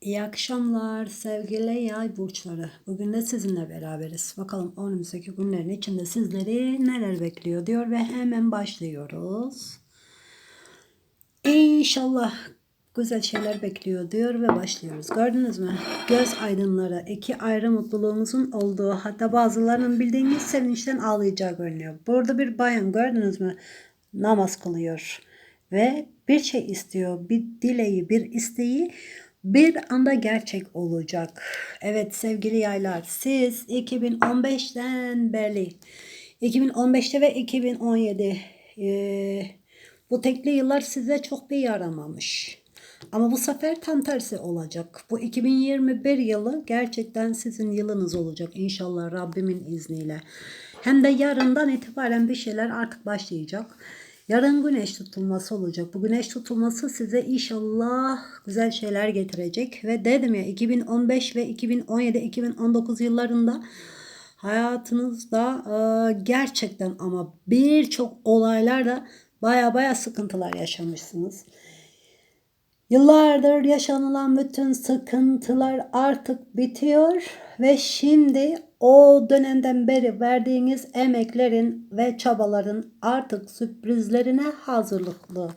İyi akşamlar sevgili yay burçları. Bugün de sizinle beraberiz. Bakalım önümüzdeki günlerin içinde sizleri neler bekliyor diyor ve hemen başlıyoruz. İnşallah güzel şeyler bekliyor diyor ve başlıyoruz. Gördünüz mü? Göz aydınları iki ayrı mutluluğumuzun olduğu hatta bazılarının bildiğiniz sevinçten ağlayacağı görünüyor. Burada bir bayan gördünüz mü? Namaz kılıyor ve bir şey istiyor. Bir dileği, bir isteği bir anda gerçek olacak. Evet sevgili yaylar siz 2015'ten beri 2015'te ve 2017 e, bu tekli yıllar size çok bir yaramamış. Ama bu sefer tam tersi olacak. Bu 2021 yılı gerçekten sizin yılınız olacak inşallah Rabbimin izniyle. Hem de yarından itibaren bir şeyler artık başlayacak. Yarın güneş tutulması olacak. Bu güneş tutulması size inşallah güzel şeyler getirecek. Ve dedim ya 2015 ve 2017-2019 yıllarında hayatınızda e, gerçekten ama birçok olaylarda baya baya sıkıntılar yaşamışsınız. Yıllardır yaşanılan bütün sıkıntılar artık bitiyor ve şimdi o dönemden beri verdiğiniz emeklerin ve çabaların artık sürprizlerine hazırlıklı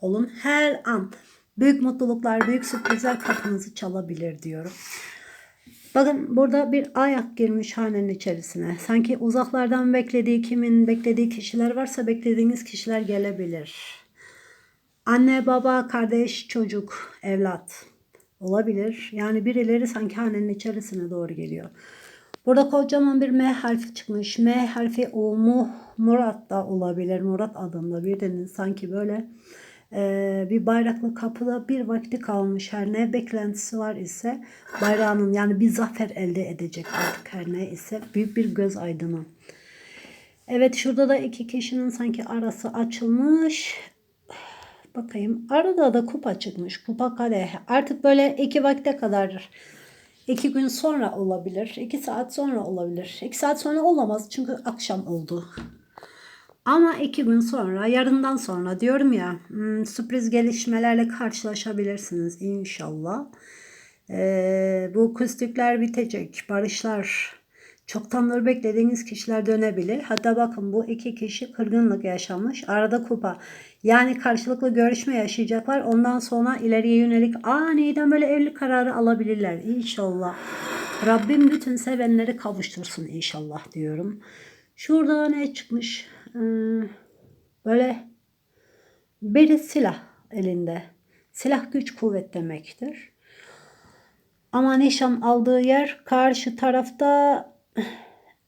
olun. Her an büyük mutluluklar, büyük sürprizler kapınızı çalabilir diyorum. Bakın burada bir ayak girmiş hanenin içerisine. Sanki uzaklardan beklediği kimin beklediği kişiler varsa beklediğiniz kişiler gelebilir. Anne, baba, kardeş, çocuk, evlat olabilir. Yani birileri sanki hanenin içerisine doğru geliyor. Burada kocaman bir M harfi çıkmış. M harfi Umu Murat da olabilir. Murat adında birinin sanki böyle e, bir bayraklı kapıda bir vakti kalmış. Her ne beklentisi var ise bayrağının yani bir zafer elde edecek artık her ne ise büyük bir göz aydını. Evet şurada da iki kişinin sanki arası açılmış. Bakayım. Arada da kupa çıkmış. Kupa kadeh. Artık böyle iki vakte kadar iki gün sonra olabilir. iki saat sonra olabilir. iki saat sonra olamaz çünkü akşam oldu. Ama iki gün sonra, yarından sonra diyorum ya hmm, sürpriz gelişmelerle karşılaşabilirsiniz inşallah. Ee, bu küslükler bitecek, barışlar, çoktandır beklediğiniz kişiler dönebilir. Hatta bakın bu iki kişi kırgınlık yaşamış. Arada kupa. Yani karşılıklı görüşme yaşayacaklar. Ondan sonra ileriye yönelik aniden böyle evlilik kararı alabilirler. İnşallah. Rabbim bütün sevenleri kavuştursun inşallah diyorum. Şurada ne çıkmış? Ee, böyle bir silah elinde. Silah güç kuvvet demektir. Ama nişan aldığı yer karşı tarafta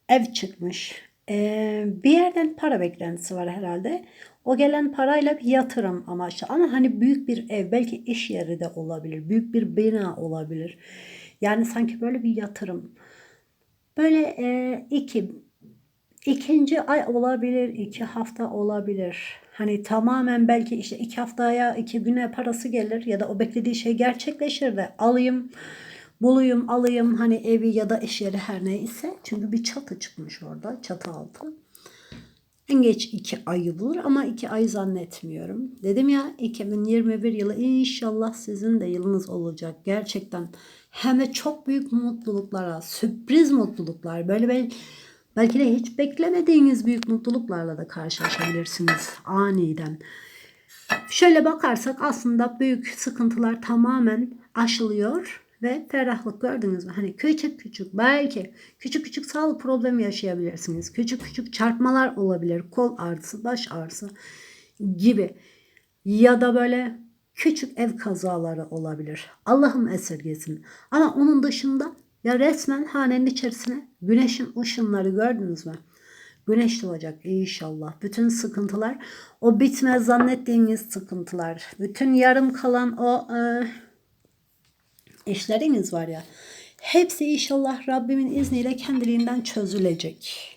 ev çıkmış. Ee, bir yerden para beklentisi var herhalde. O gelen parayla bir yatırım amaçlı. Ama hani büyük bir ev belki iş yeri de olabilir. Büyük bir bina olabilir. Yani sanki böyle bir yatırım. Böyle e, iki ikinci ay olabilir, iki hafta olabilir. Hani tamamen belki işte iki haftaya, iki güne parası gelir ya da o beklediği şey gerçekleşir de alayım bulayım alayım hani evi ya da iş yeri her neyse. Çünkü bir çatı çıkmış orada çatı altı. En geç iki ayı bulur ama iki ay zannetmiyorum. Dedim ya 2021 yılı inşallah sizin de yılınız olacak. Gerçekten hem de çok büyük mutluluklara, sürpriz mutluluklar. Böyle böyle belki de hiç beklemediğiniz büyük mutluluklarla da karşılaşabilirsiniz aniden. Şöyle bakarsak aslında büyük sıkıntılar tamamen aşılıyor ve ferahlık gördünüz mü? Hani küçük küçük belki küçük küçük sağlık problemi yaşayabilirsiniz. Küçük küçük çarpmalar olabilir. Kol ağrısı, baş ağrısı gibi. Ya da böyle küçük ev kazaları olabilir. Allah'ım esirgesin. Ama onun dışında ya resmen hanenin içerisine güneşin ışınları gördünüz mü? Güneş doğacak inşallah. Bütün sıkıntılar, o bitmez zannettiğiniz sıkıntılar, bütün yarım kalan o e, işleriniz var ya. Hepsi inşallah Rabbimin izniyle kendiliğinden çözülecek.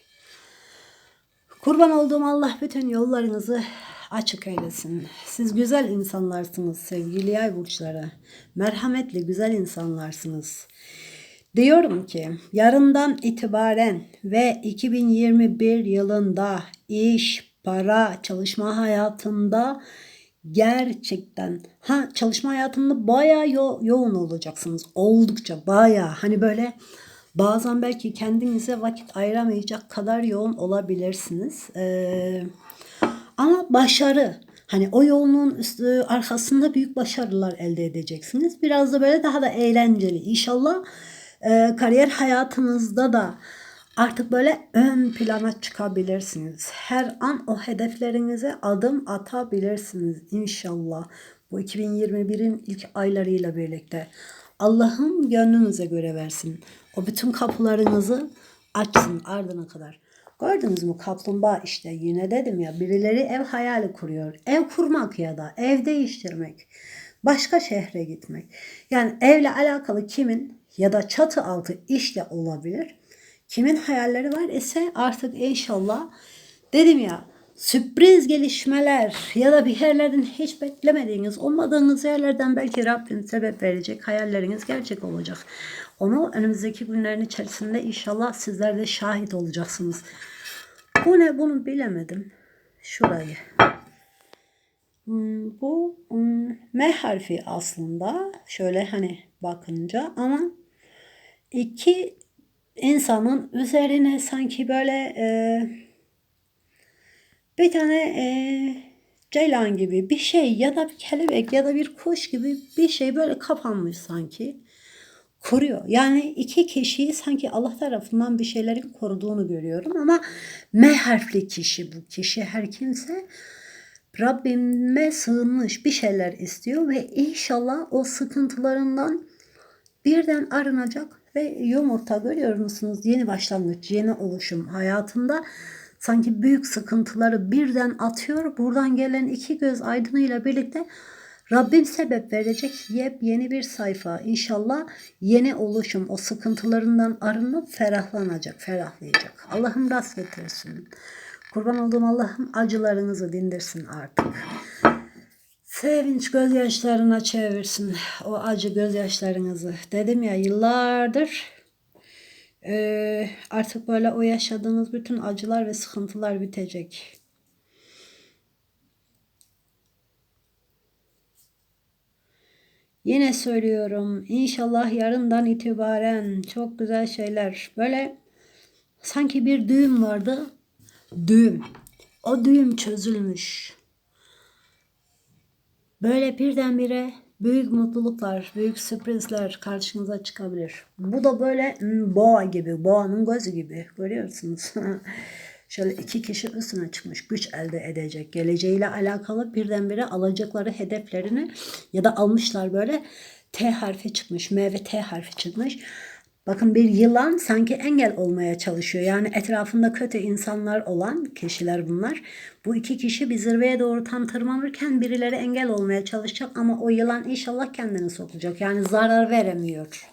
Kurban olduğum Allah bütün yollarınızı açık eylesin. Siz güzel insanlarsınız sevgili yay burçları. Merhametli güzel insanlarsınız. Diyorum ki yarından itibaren ve 2021 yılında iş, para, çalışma hayatında Gerçekten. Ha çalışma hayatında bayağı yo- yoğun olacaksınız. Oldukça bayağı. Hani böyle bazen belki kendinize vakit ayıramayacak kadar yoğun olabilirsiniz. Ee, ama başarı. Hani o yoğunluğun üstü, arkasında büyük başarılar elde edeceksiniz. Biraz da böyle daha da eğlenceli. İnşallah e, kariyer hayatınızda da artık böyle ön plana çıkabilirsiniz. Her an o hedeflerinize adım atabilirsiniz inşallah. Bu 2021'in ilk aylarıyla birlikte. Allah'ım gönlünüze göre versin. O bütün kapılarınızı açsın ardına kadar. Gördünüz mü kaplumbağa işte yine dedim ya birileri ev hayali kuruyor. Ev kurmak ya da ev değiştirmek. Başka şehre gitmek. Yani evle alakalı kimin ya da çatı altı işle olabilir. Kimin hayalleri var ise artık inşallah dedim ya sürpriz gelişmeler ya da bir yerlerden hiç beklemediğiniz, olmadığınız yerlerden belki Rabbim sebep verecek hayalleriniz gerçek olacak. Onu önümüzdeki günlerin içerisinde inşallah sizler de şahit olacaksınız. Bu ne bunu bilemedim. Şurayı. Hmm, bu hmm, M harfi aslında şöyle hani bakınca ama iki insanın üzerine sanki böyle e, bir tane e, ceylan gibi bir şey ya da bir kelebek ya da bir kuş gibi bir şey böyle kapanmış sanki. Koruyor. Yani iki kişiyi sanki Allah tarafından bir şeylerin koruduğunu görüyorum ama M harfli kişi bu kişi her kimse Rabbime sığınmış bir şeyler istiyor ve inşallah o sıkıntılarından birden arınacak ve yumurta görüyor musunuz? Yeni başlangıç, yeni oluşum hayatında sanki büyük sıkıntıları birden atıyor. Buradan gelen iki göz aydınıyla birlikte Rabbim sebep verecek yepyeni bir sayfa. İnşallah yeni oluşum o sıkıntılarından arınıp ferahlanacak, ferahlayacak. Allah'ım rast getirsin. Kurban olduğum Allah'ım acılarınızı dindirsin artık. Sevinç gözyaşlarına çevirsin o acı gözyaşlarınızı. Dedim ya yıllardır e, artık böyle o yaşadığınız bütün acılar ve sıkıntılar bitecek. Yine söylüyorum inşallah yarından itibaren çok güzel şeyler böyle sanki bir düğüm vardı. Düğüm. O düğüm çözülmüş. Böyle birdenbire büyük mutluluklar, büyük sürprizler karşınıza çıkabilir. Bu da böyle hmm, boğa gibi, boğanın gözü gibi. Görüyorsunuz. Şöyle iki kişi üstüne çıkmış, güç elde edecek. Geleceğiyle alakalı birdenbire alacakları hedeflerini ya da almışlar böyle T harfi çıkmış, M ve T harfi çıkmış. Bakın bir yılan sanki engel olmaya çalışıyor. Yani etrafında kötü insanlar olan kişiler bunlar. Bu iki kişi bir zirveye doğru tam tırmanırken birileri engel olmaya çalışacak ama o yılan inşallah kendini sokacak. Yani zarar veremiyor.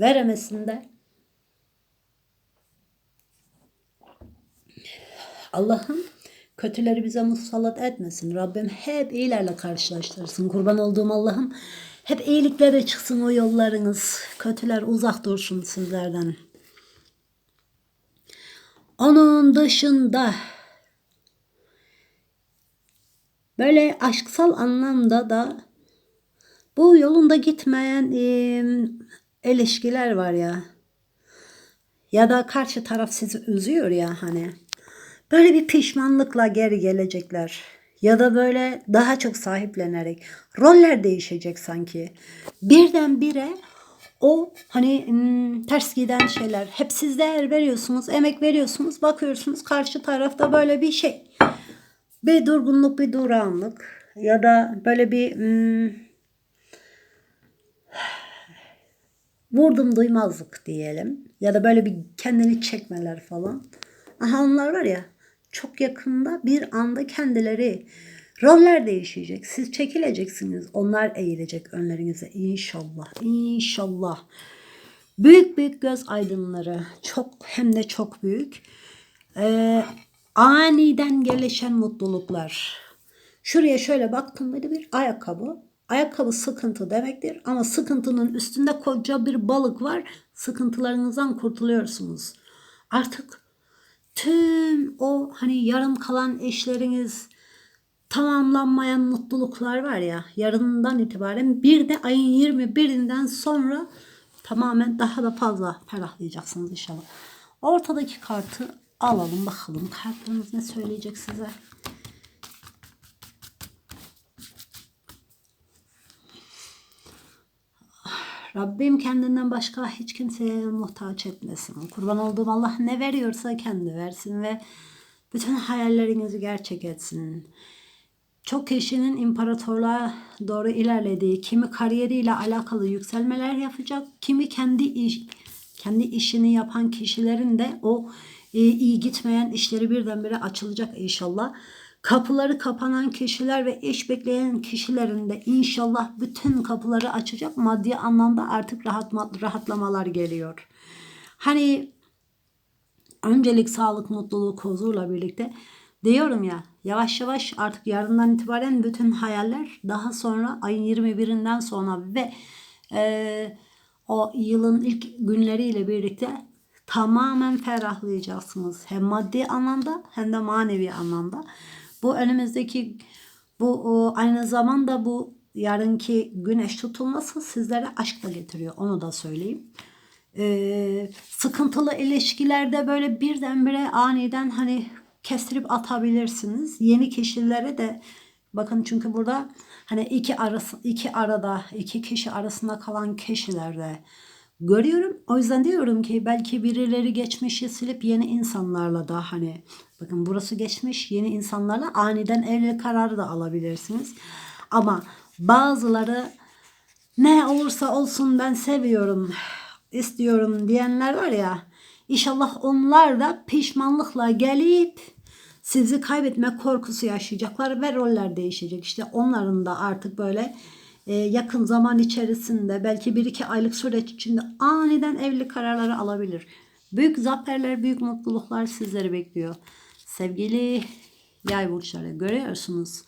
Veremesin de. Allah'ım kötüleri bize musallat etmesin. Rabbim hep iyilerle karşılaştırsın. Kurban olduğum Allah'ım hep iyiliklere çıksın o yollarınız. Kötüler uzak dursun sizlerden. Onun dışında böyle aşksal anlamda da bu yolunda gitmeyen e, ilişkiler var ya. Ya da karşı taraf sizi üzüyor ya hani. Böyle bir pişmanlıkla geri gelecekler. Ya da böyle daha çok sahiplenerek. Roller değişecek sanki. Birdenbire o hani hmm, ters giden şeyler. Hep siz değer veriyorsunuz, emek veriyorsunuz. Bakıyorsunuz karşı tarafta böyle bir şey. Bir durgunluk, bir durağanlık. Ya da böyle bir hmm, vurdum duymazlık diyelim. Ya da böyle bir kendini çekmeler falan. Aha onlar var ya çok yakında bir anda kendileri roller değişecek. Siz çekileceksiniz. Onlar eğilecek önlerinize inşallah. İnşallah. Büyük büyük göz aydınları. Çok hem de çok büyük. Ee, aniden gelişen mutluluklar. Şuraya şöyle baktım mıydı bir ayakkabı. Ayakkabı sıkıntı demektir ama sıkıntının üstünde koca bir balık var. Sıkıntılarınızdan kurtuluyorsunuz. Artık tüm o hani yarım kalan işleriniz tamamlanmayan mutluluklar var ya yarından itibaren bir de ayın 21'inden sonra tamamen daha da fazla ferahlayacaksınız inşallah. Ortadaki kartı alalım bakalım kartlarınız ne söyleyecek size. Rabbim kendinden başka hiç kimseye muhtaç etmesin. Kurban olduğum Allah ne veriyorsa kendi versin ve bütün hayallerinizi gerçek etsin. Çok kişinin imparatorluğa doğru ilerlediği, kimi kariyeriyle alakalı yükselmeler yapacak, kimi kendi iş, kendi işini yapan kişilerin de o e, iyi gitmeyen işleri birdenbire açılacak inşallah. Kapıları kapanan kişiler ve iş bekleyen kişilerin de inşallah bütün kapıları açacak. Maddi anlamda artık rahatma, rahatlamalar geliyor. Hani öncelik sağlık, mutluluk, huzurla birlikte diyorum ya yavaş yavaş artık yarından itibaren bütün hayaller daha sonra ayın 21'inden sonra ve e, o yılın ilk günleriyle birlikte tamamen ferahlayacaksınız. Hem maddi anlamda hem de manevi anlamda. Bu önümüzdeki bu aynı zamanda bu yarınki güneş tutulması sizlere aşk da getiriyor. Onu da söyleyeyim. Ee, sıkıntılı ilişkilerde böyle birdenbire aniden hani kestirip atabilirsiniz. Yeni kişilere de bakın çünkü burada hani iki arası iki arada iki kişi arasında kalan kişilerde görüyorum. O yüzden diyorum ki belki birileri geçmişi silip yeni insanlarla da hani bakın burası geçmiş yeni insanlarla aniden evlilik kararı da alabilirsiniz. Ama bazıları ne olursa olsun ben seviyorum, istiyorum diyenler var ya. İnşallah onlar da pişmanlıkla gelip sizi kaybetme korkusu yaşayacaklar ve roller değişecek. İşte onların da artık böyle e, yakın zaman içerisinde belki bir iki aylık süreç içinde aniden evlilik kararları alabilir. Büyük zaferler, büyük mutluluklar sizleri bekliyor. Sevgili yay burçları görüyorsunuz.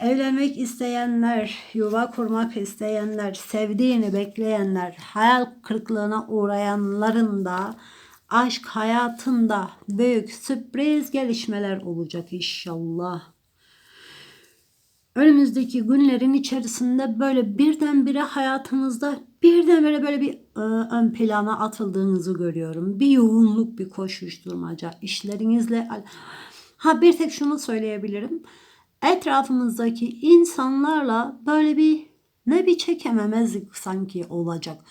Evlenmek isteyenler, yuva kurmak isteyenler, sevdiğini bekleyenler, hayal kırıklığına uğrayanların da aşk hayatında büyük sürpriz gelişmeler olacak inşallah. Önümüzdeki günlerin içerisinde böyle birdenbire hayatınızda birdenbire böyle bir e, ön plana atıldığınızı görüyorum. Bir yoğunluk, bir koşuşturmaca, işlerinizle ha bir tek şunu söyleyebilirim etrafımızdaki insanlarla böyle bir ne bir çekememezlik sanki olacak.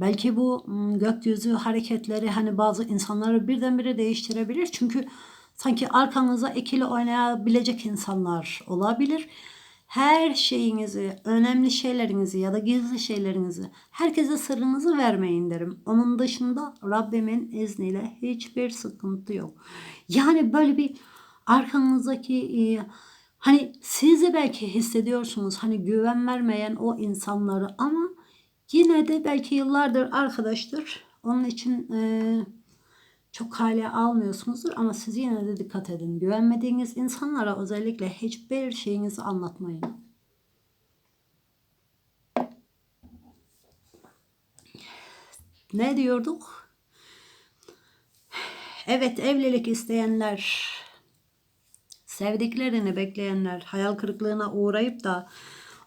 Belki bu gökyüzü hareketleri hani bazı insanları birdenbire değiştirebilir. Çünkü sanki arkanıza ikili oynayabilecek insanlar olabilir. Her şeyinizi, önemli şeylerinizi ya da gizli şeylerinizi herkese sırrınızı vermeyin derim. Onun dışında Rabbimin izniyle hiçbir sıkıntı yok. Yani böyle bir arkanızdaki Hani siz de belki hissediyorsunuz hani güven vermeyen o insanları ama yine de belki yıllardır arkadaştır. Onun için e, çok hale almıyorsunuzdur ama siz yine de dikkat edin. Güvenmediğiniz insanlara özellikle hiçbir şeyinizi anlatmayın. Ne diyorduk? Evet evlilik isteyenler sevdiklerini bekleyenler hayal kırıklığına uğrayıp da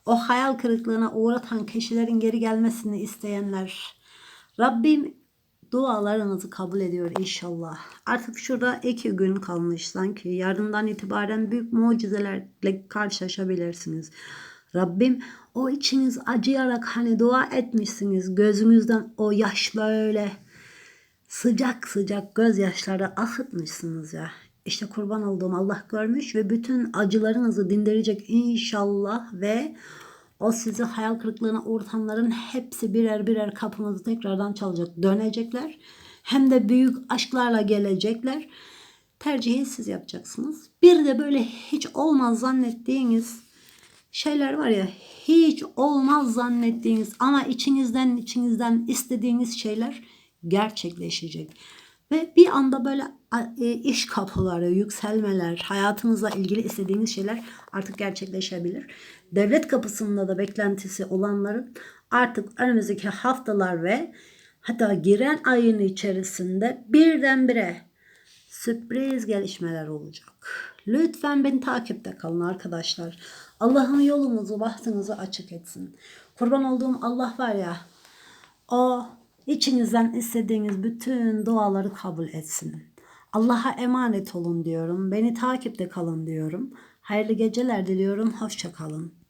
o hayal kırıklığına uğratan kişilerin geri gelmesini isteyenler Rabbim dualarınızı kabul ediyor inşallah. Artık şurada iki gün kalmış sanki. Yarından itibaren büyük mucizelerle karşılaşabilirsiniz. Rabbim o içiniz acıyarak hani dua etmişsiniz. Gözünüzden o yaş böyle sıcak sıcak gözyaşları akıtmışsınız ya. İşte kurban olduğum Allah görmüş ve bütün acılarınızı dindirecek inşallah ve o sizi hayal kırıklığına uğratanların hepsi birer birer kapınızı tekrardan çalacak. Dönecekler. Hem de büyük aşklarla gelecekler. Tercihi siz yapacaksınız. Bir de böyle hiç olmaz zannettiğiniz şeyler var ya hiç olmaz zannettiğiniz ama içinizden içinizden istediğiniz şeyler gerçekleşecek. Ve bir anda böyle iş kapıları, yükselmeler, hayatınızla ilgili istediğiniz şeyler artık gerçekleşebilir. Devlet kapısında da beklentisi olanların artık önümüzdeki haftalar ve hatta giren ayın içerisinde birdenbire sürpriz gelişmeler olacak. Lütfen beni takipte kalın arkadaşlar. Allah'ın yolunuzu, bahtınızı açık etsin. Kurban olduğum Allah var ya, o içinizden istediğiniz bütün duaları kabul etsin. Allah'a emanet olun diyorum. Beni takipte kalın diyorum. Hayırlı geceler diliyorum. Hoşça kalın.